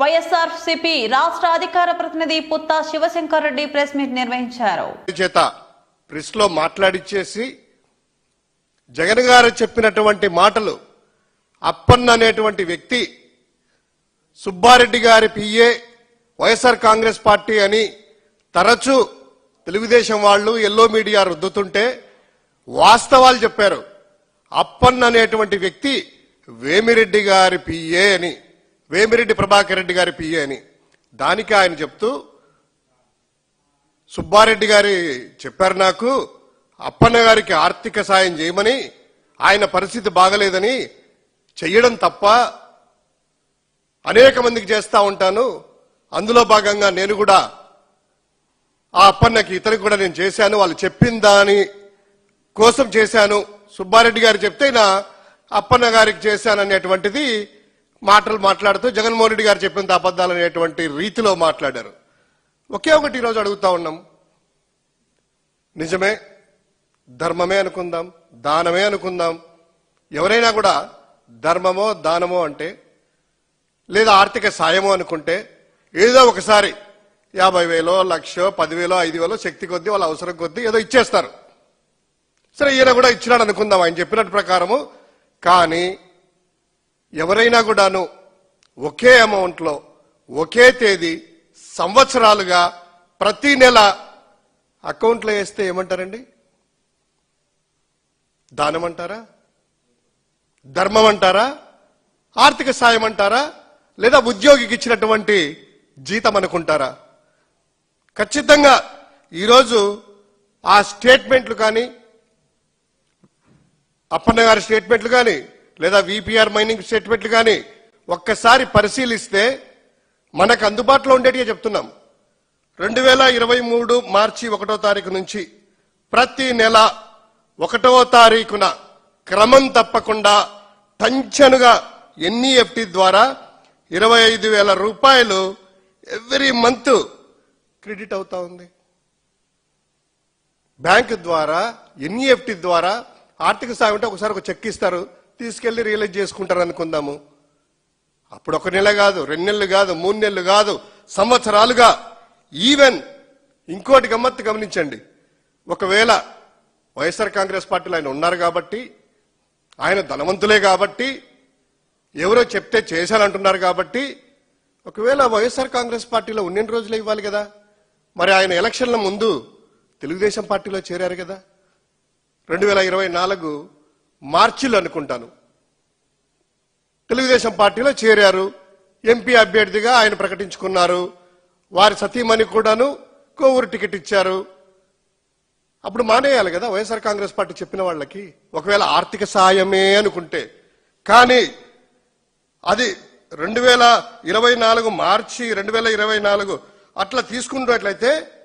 YSR CP రాష్ట్ర అధికార ప్రతినిధి పుత్తా శివశంకర్ రెడ్డి ప్రెస్ మీట్ నిర్వహించారు. చేత ప్రెస్లో మాట్లాడిచ్చేసి జగన్ గారు చెప్పినటువంటి మాటలు అప్పన్న అనేటువంటి వ్యక్తి సుబ్బారెడ్డి గారి పిఏ వైఎస్ఆర్ కాంగ్రెస్ పార్టీ అని తరచూ తెలుగుదేశం వాళ్ళు ఎల్లో మీడియా రుద్దుతుంటే వాస్తవాలు చెప్పారు. అప్పన్న అనేటువంటి వ్యక్తి వేమిరెడ్డి గారి పిఏ అని. వేమిరెడ్డి ప్రభాకర్ రెడ్డి గారి పిఏ అని. దానికి ఆయన చెప్తూ సుబ్బారెడ్డి గారి చెప్పారు నాకు అప్పన్న గారికి ఆర్థిక సాయం చేయమని ఆయన పరిస్థితి బాగలేదని చెయ్యడం తప్ప అనేక మందికి చేస్తూ ఉంటాను. అందులో భాగంగా నేను కూడా ఆ అప్పన్నకి ఇతనికి కూడా నేను చేశాను. వాళ్ళు చెప్పిన దాని కోసం చేశాను. సుబ్బారెడ్డి గారు చెప్తే నా అప్పన్న గారికి చేశాను అనేటువంటిది మాటలు మాట్లాడుతూ జగన్మోహన్ రెడ్డి గారు చెప్పినంత అబద్ధాలు అనేటువంటి రీతిలో మాట్లాడారు. ఒకే ఒకటి ఈరోజు అడుగుతా ఉన్నాం. నిజమే ధర్మమే అనుకుందాం దానమే అనుకుందాం. ఎవరైనా కూడా ధర్మమో దానమో అంటే లేదా ఆర్థిక సాయమో అనుకుంటే ఏదో ఒకసారి యాభై వేలో లక్షో పదివేలో ఐదు వేలో శక్తి కొద్దీ వాళ్ళ అవసరం కొద్దీ ఏదో ఇచ్చేస్తారు. సరే ఈయన కూడా ఇచ్చినాడు అనుకుందాం ఆయన చెప్పినట్టు ప్రకారము. కానీ ఎవరైనా కూడాను ఒకే అమౌంట్లో ఒకే తేదీ సంవత్సరాలుగా ప్రతి నెల అకౌంట్లో వేస్తే ఏమంటారండి? దానం అంటారా ధర్మం అంటారా ఆర్థిక సాయం అంటారా? లేదా ఉద్యోగికి ఇచ్చినటువంటి జీతం అనుకుంటారా? ఖచ్చితంగా ఈరోజు ఆ స్టేట్మెంట్లు కానీ అప్పన్న గారి స్టేట్మెంట్లు కానీ లేదా విపిఆర్ మైనింగ్ స్టేట్మెంట్లు కానీ ఒక్కసారి పరిశీలిస్తే మనకు అందుబాటులో ఉండేటివి చెప్తున్నాం. రెండు వేల ఇరవై మూడు మార్చి ఒకటో తారీఖు నుంచి ప్రతి నెల ఒకటో తారీఖున క్రమం తప్పకుండా టంచనుగా ఎన్ఈఎఫ్టి ద్వారా ఇరవై ఐదు వేల రూపాయలు ఎవ్రీ మంత్ క్రెడిట్ అవుతా ఉంది. బ్యాంక్ ద్వారా ఎన్ఈఎఫ్టి ద్వారా ఆర్థిక సాయం అంటే ఒకసారి ఒక చెక్ ఇస్తారు. తీసుకెళ్ళి రియలైజ్ చేసుకుంటారు అనుకుందాము. అప్పుడు ఒక నెల కాదు రెండు నెలలు కాదు మూడు నెలలు కాదు సంవత్సరాలుగా ఈవెన్ ఇంకోటి గమ్మత్తు గమనించండి. ఒకవేళ వైఎస్ఆర్ కాంగ్రెస్ పార్టీలో ఆయన ఉన్నారు కాబట్టి ఆయన ధనవంతులే కాబట్టి ఎవరో చెప్తే చేశారంటున్నారు కాబట్టి ఒకవేళ వైఎస్ఆర్ కాంగ్రెస్ పార్టీలో ఉన్నెన్ని రోజులు ఇవ్వాలి కదా? మరి ఆయన ఎలక్షన్ల ముందు తెలుగుదేశం పార్టీలో చేరారు కదా? రెండు వేల ఇరవై నాలుగు మార్చిలో అనుకుంటాను. తెలుగుదేశం పార్టీలో చేరారు. ఎంపీ అభ్యర్థిగా ఆయన ప్రకటించుకున్నారు. వారి సతీమణి కూడాను కోవూరు టికెట్ ఇచ్చారు. అప్పుడు మానేయాలి కదా వైఎస్ఆర్ కాంగ్రెస్ పార్టీ చెప్పిన వాళ్ళకి. ఒకవేళ ఆర్థిక సాయమే అనుకుంటే. కానీ అది రెండు వేల ఇరవై నాలుగు మార్చి రెండు వేల ఇరవై నాలుగు అట్లా తీసుకున్నట్లయితే